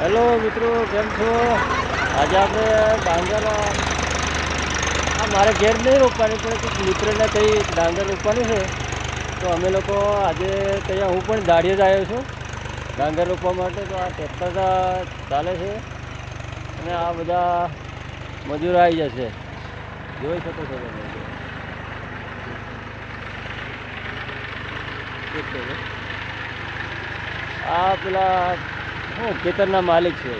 Hello મિત્રો, કેમ છો? આજે આપણે ડાંગર આ મારે ઘેર નહીં રોપવાની, પણ કંઈક મિત્રને કંઈ ડાંગર રોપવાની છે. તો અમે લોકો આજે ત્યાં હું પણ દાઢીએ જ આવ્યો છું. ડાંગર રોપવા માટે તો આ ટ્રેક્ટર ચાલે છે. અને આ બધા મજૂરો આવી જશે જોઈ શકો છો તમે. આ પેલા ખેતરના માલિક છે.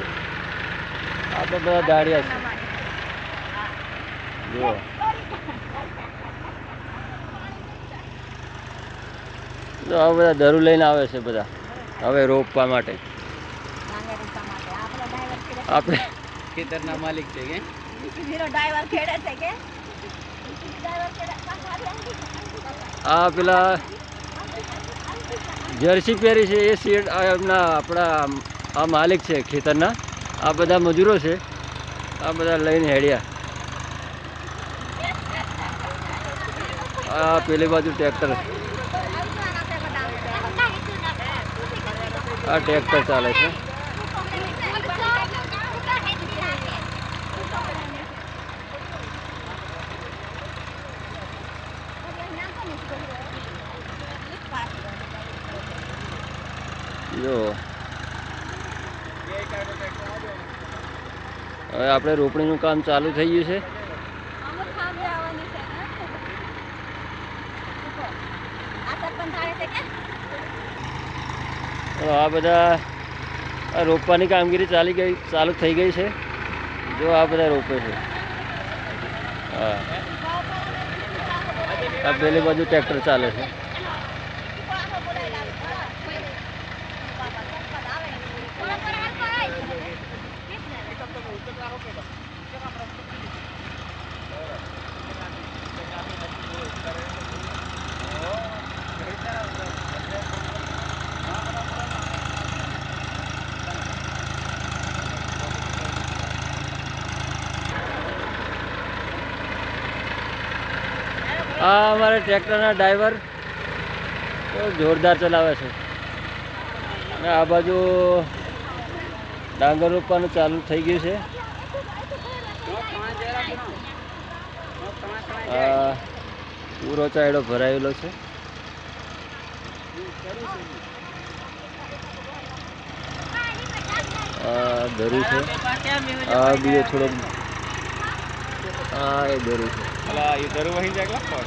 આપણે બધા દાડિયા છે. જુઓ. તો આ બધા દરું લઈને આવે છે બધા. હવે રોપવા માટે. આપણે ખેતરના માલિક છે કે? આ પેલા જર્સી પહેરી છે એ શેડ એમના આપણા આ માલિક છે ખેતરના. આ બધા મજૂરો છે. આ બધા લઈને હેડ્યા. આ પેલી બાજુ ટ્રેક્ટર. આ ટ્રેક્ટર ચાલે છે. જો. હવે આપણે રોપણીનું કામ ચાલુ થઈ ગયું છે. તો આ બધા રોપવાની કામગીરી ચાલી ગઈ ચાલુ થઈ ગઈ છે. જો આ બધા રોપે છે. હા. આ પેલી બાજુ ટ્રેક્ટર ચાલે છે. આ અમારે ટ્રેક્ટરના ડ્રાઈવર જોરદાર ચલાવે છે. અને આ બાજુ ડાંગર રોપવાનું ચાલુ થઈ ગયું છે. આ પૂરો ચાયડો ભરાયેલો છે. આ દરું છે. આ બીજો થોડો આ એ દરું છે. એ દરુ વહી જાય પર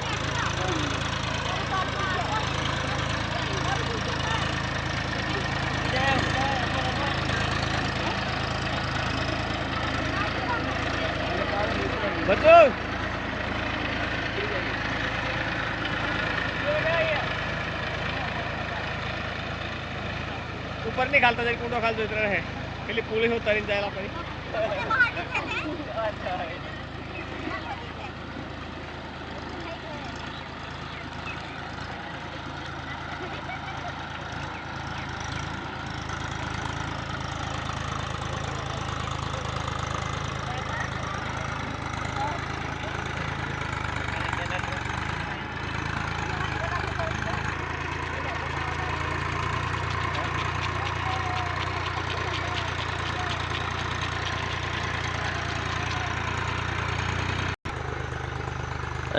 બચો ઉપર નહીં ખાલતા જાય કુંડો ખાલતો ઉતરે રહે. એટલે પોલીસો ઉતારીને જાય પછી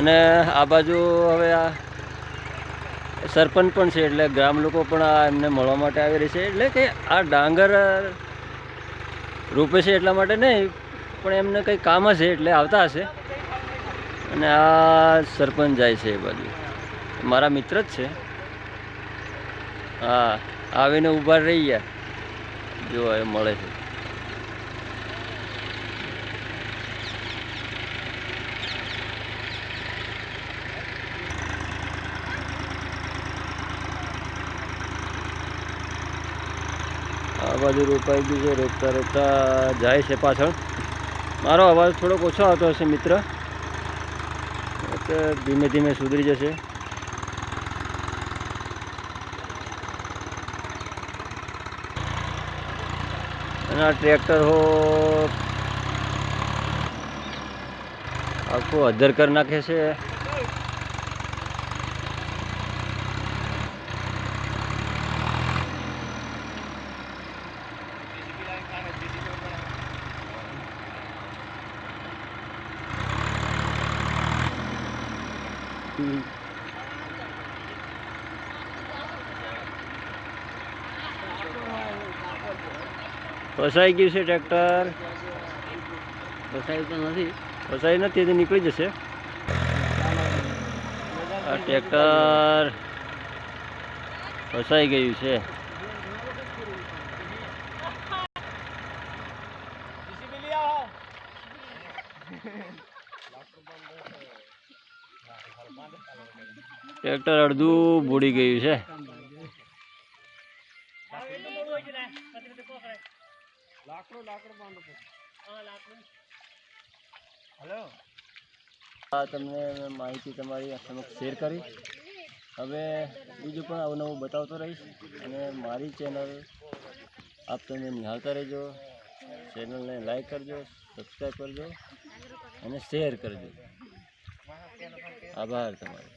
અને આ બાજુ હવે આ સરપંચ પણ છે એટલે ગ્રામ લોકો પણ આ એમને મળવા માટે આવી રહી છે. એટલે કે આ ડાંગર રોપે છે એટલા માટે નહીં, પણ એમને કંઈ કામ હશે એટલે આવતા હશે. અને આ સરપંચ જાય છે એ બાજુ. મારા મિત્ર જ છે. હા, આવીને ઊભા રહી ગયા. જો એ મળે છે. આ બાજુ રોપાઈ ગયું છે, રોપતા રોપતા જાય છે પાછળ. મારો અવાજ થોડોક ઓછો આવતો હશે, મિત્ર. ધીમે ધીમે સુધરી જશે. અને આ ટ્રેક્ટર હો, આખું અધર કરી નાખે છે. ફસાઈ ગયું છે ટ્રેક્ટર. ફસાયું તો નથી. ફસાઈ નથી તો નીકળી જશે. આ ટ્રેક્ટર ફસાઈ ગયું છે. ટ્રેક્ટર અડધું બુડી ગયું છે. આ તમને માહિતી તમારી સમક્ષ શેર કરી. હવે બીજું પણ અવનવું બતાવતો રહીશ અને મારી ચેનલ આપ તમે નિહાળતા રહેજો. ચેનલને લાઈક કરજો, સબસ્ક્રાઈબ કરજો અને શેર કરજો. આભાર તમારો.